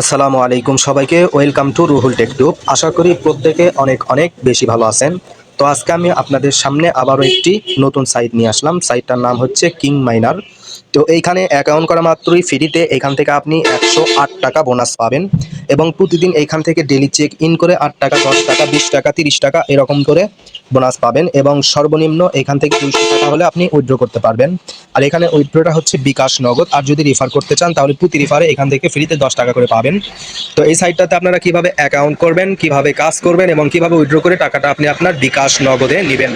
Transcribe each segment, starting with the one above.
আসসালামু আলাইকুম সবাইকে, welcome to Ruhul tech tech tube আশা করি প্রত্যেকে অনেক অনেক বেশি ভালো আছেন। তো আজকে আমি আপনাদের সামনে আবারও একটি নতুন সাইট নিয়ে আসলাম। সাইটটার নাম হচ্ছে কিং মাইনার। তো এইখানে অ্যাকাউন্ট করা মাত্রই ফ্রিতে এখান থেকে আপনি একশো আট টাকা বোনাস পাবেন। এবং প্রতিদিন এইখান থেকে ডেলি চেক ইন করে আট টাকা, দশ টাকা, বিশ টাকা, তিরিশ টাকা এরকম করে বোনাস পাবেন এবং সর্বনিম্ন এখান থেকে দুইশো টাকা হলে আপনি উইথড্র করতে পারবেন। আর এখানে উইথড্রটা হচ্ছে বিকাশ নগদ। আর যদি রিফার করতে চান তাহলে প্রতি রিফারে এখান থেকে ফ্রিতে দশ টাকা করে পাবেন। তো এই সাইটটাতে আপনারা কীভাবে অ্যাকাউন্ট করবেন, কীভাবে কাজ করবেন এবং কীভাবে উইথড্র করে টাকাটা আপনি আপনার বিকাশ নগদে নেবেন?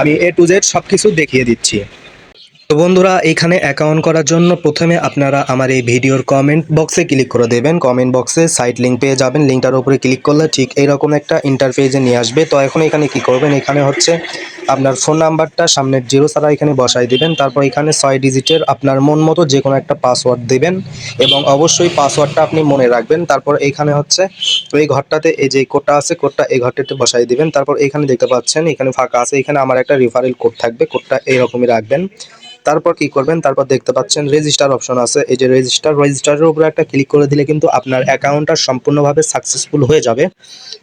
আমি এ টু জেড সব কিছু দেখিয়ে দিচ্ছি। তো বন্ধুরা, এখানে অ্যাকাউন্ট করার জন্য প্রথমে আপনারা আমার এই ভিডিওর কমেন্ট বক্সে ক্লিক করে দেবেন। কমেন্ট বক্সে সাইট লিঙ্ক পেয়ে যাবেন। লিঙ্কটার উপরে ক্লিক করলে ঠিক এইরকম একটা ইন্টারফেসে নিয়ে আসবে। তো এখন এখানে কি করবেন? এখানে হচ্ছে আপনার ফোন নাম্বারটা সামনের জিরো ছাড়া এখানে বসাই দিবেন। তারপর এখানে ছয় ডিজিটের আপনার মন মতো যে কোনো একটা পাসওয়ার্ড দিবেন এবং অবশ্যই পাসওয়ার্ডটা আপনি মনে রাখবেন। তারপর এখানে হচ্ছে এই ঘরটাতে এই যে কোডটা আছে কোডটা এই ঘরটাতে বসাই দিবেন। তারপর এখানে দেখতে পাচ্ছেন, এখানে ফাঁকা আছে। এখানে আমার একটা রেফারেল কোড থাকবে। কোডটা এইরকমই রাখবেন। তারপর কি করবেন? তারপর দেখতে পাচ্ছেন রেজিস্টার অপশন আছে। এই যে রেজিস্টার রেজিস্টারের উপরে একটা ক্লিক করে দিলে কিন্তু আপনার অ্যাকাউন্টটা সম্পূর্ণভাবে সাকসেসফুল হয়ে যাবে।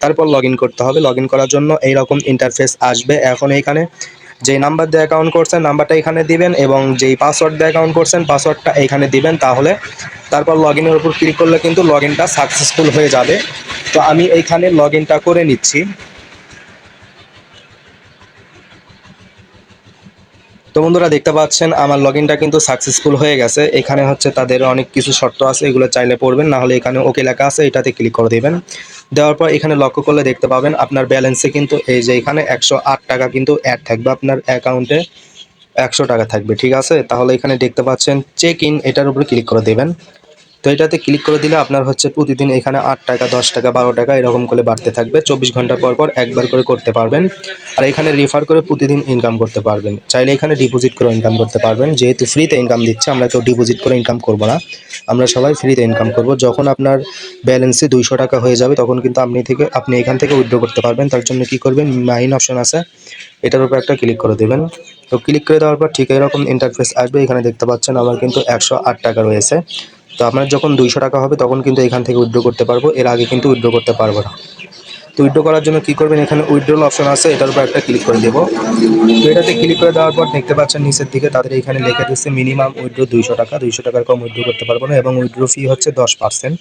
তারপর লগ করতে হবে। লগ করার জন্য এইরকম ইন্টারফেস আসবে। এখন এইখানে যে নাম্বার দিয়ে অ্যাকাউন্ট করছেন নাম্বারটা এখানে দিবেন এবং যেই পাসওয়ার্ড দিয়ে অ্যাকাউন্ট করছেন পাসওয়ার্ডটা এখানে দিবেন তাহলে তারপর লগ ইনের উপর ক্লিক করলে কিন্তু লগ ইনটা সাকসেসফুল হয়ে যাবে। তো আমি এইখানে লগ ইনটা করে নিচ্ছি। তো বন্ধুরা দেখতে পাচ্ছেন, আমার লগ কিন্তু সাকসেসফুল হয়ে গেছে। এখানে হচ্ছে তাদের অনেক কিছু শর্ত আছে, এগুলো চাইলে পড়বেন, নাহলে এখানে ওকে লেখা আছে, এটাতে ক্লিক করে দেবেন। দেওয়ার পর এখানে লক্ষ্য করলে দেখতে পাবেন, আপনার ব্যালেন্সে কিন্তু এই যে এখানে একশো আট টাকা কিন্তু অ্যাড থাকবে, আপনার অ্যাকাউন্টে একশো টাকা থাকবে, ঠিক আছে? তাহলে এখানে দেখতে পাচ্ছেন চেক ইন এটার উপরে ক্লিক করে দেবেন। তো এটাতে ক্লিক করে দিলে আপনার হচ্ছে প্রতিদিন এখানে আট টাকা, দশ টাকা, বারো টাকা এরকম করে বাড়তে থাকবে। চব্বিশ ঘণ্টা পর পর একবার করে করতে পারবেন। আর এখানে রেফার করে প্রতিদিন ইনকাম করতে পারবেন। চাইলে এখানে ডিপোজিট করে ইনকাম করতে পারবেন। যেহেতু ফ্রিতে ইনকাম দিচ্ছে, আমরা কেউ ডিপোজিট করে ইনকাম করব না। আমরা সবাই ফ্রিতে ইনকাম করব। যখন আপনার ব্যালেন্সে দুইশো টাকা হয়ে যাবে, তখন কিন্তু আপনি থেকে, আপনি এখান থেকে উইথড্র করতে পারবেন। তার জন্য কি করবেন? মাইন অপশন আছে। এটার উপর একটা ক্লিক করে দেবেন। তো ক্লিক করে দেওয়ার পর ঠিক এরকম ইন্টারফেস আসবে। এখানে দেখতে পাচ্ছেন, আমার কিন্তু একশো আট টাকা রয়েছে। তো আপনার যখন দুইশো টাকা হবে, তখন কিন্তু এখান থেকে উইড্রো করতে পারব। এর আগে কিন্তু উইড্রো করতে পারব না। তো উইড্রো করার জন্য কী করবেন? এখানে উইড্রোল অপশন আছে, এটার উপর একটা ক্লিক করে দেবো। তো এটাতে ক্লিক করে দেওয়ার পর দেখতে পাচ্ছেন নিচের দিকে তাদের এখানে লেখা দিচ্ছে মিনিমাম উইড্রো দুইশো টাকা। দুইশো টাকার কম উইড্রো করতে পারব না এবং উইড্রো ফি হচ্ছে দশ পার্সেন্ট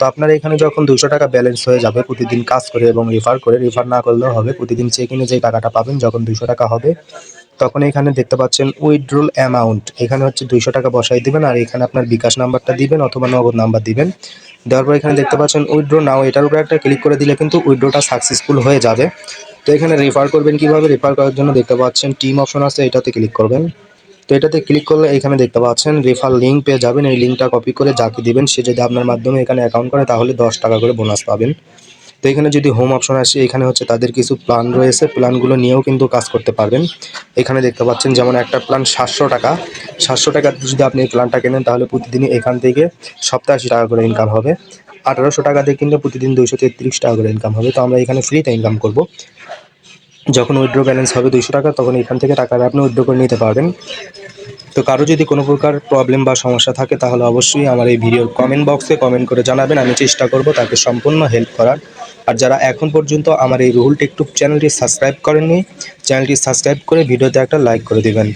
তো আপনার এখানে যখন দুশো টাকা ব্যালেন্স হয়ে যাবে প্রতিদিন কাজ করে এবং রেফার করে রেফার না করলেও হবে। প্রতিদিন চেক ইনে যে টাকাটা পাবেন, যখন দুশো টাকা হবে, তখন এখানে দেখতে পাচ্ছেন উইথড্রল অ্যামাউন্ট এখানে হচ্ছে দুইশো টাকা বসাই দিবেন আর এখানে আপনার বিকাশ নাম্বারটা দিবেন অথবা নগদ নাম্বার দিবেন। দেওয়ার পর এখানে দেখতে পাচ্ছেন উইথড্র নাও এটার উপরে একটা ক্লিক করে দিলে কিন্তু উইথড্রটা সাকসেসফুল হয়ে যাবে। তো এখানে রেফার করবেন কীভাবে? রেফার করার জন্য দেখতে পাচ্ছেন টিম অপশন আছে, এটাতে ক্লিক করবেন। তো এটাতে ক্লিক করলে এখানে দেখতে পাচ্ছেন রেফার লিঙ্ক পেয়ে যাবেন। এই লিঙ্কটা কপি করে যাকে দিবেন, সে যদি আপনার মাধ্যমে এখানে অ্যাকাউন্ট করে, তাহলে দশ টাকা করে বোনাস পাবেন। তো এখানে যদি হোম অপশন আসে, এখানে হচ্ছে তাদের কিছু প্ল্যান রয়েছে। প্ল্যানগুলো নিয়েও কিন্তু কাজ করতে পারবেন। এখানে দেখতে পাচ্ছেন যেমন একটা প্ল্যান সাতশো টাকা। সাতশো টাকা যদি আপনি এই প্ল্যানটা কেনেন, তাহলে প্রতিদিনই এখান থেকে সপ্তাহে আশি টাকা করে ইনকাম হবে। আঠারোশো টাকা দিয়ে প্রতিদিন দুইশো তেত্রিশ টাকা করে ইনকাম হবে। তো আমরা এখানে ফ্রিতে ইনকাম করব। যখন উইড্রো ব্যালেন্স হবে দুইশো টাকা, তখন এখান থেকে টাকাটা আপনি উইড্রো করে নিতে পারবেন। তো কারও যদি কোনো প্রকার প্রবলেম বা সমস্যা থাকে, তাহলে অবশ্যই আমার এই ভিডিওর কমেন্ট বক্সে কমেন্ট করে জানাবেন। আমি চেষ্টা করব তাকে সম্পূর্ণ হেল্প করার। আর যারা এখন পর্যন্ত আমার এই রুহুল টেকটুব চ্যানেলটি সাবস্ক্রাইব করেননি চ্যানেলটি সাবস্ক্রাইব করে ভিডিওতে একটা লাইক করে দিবেন।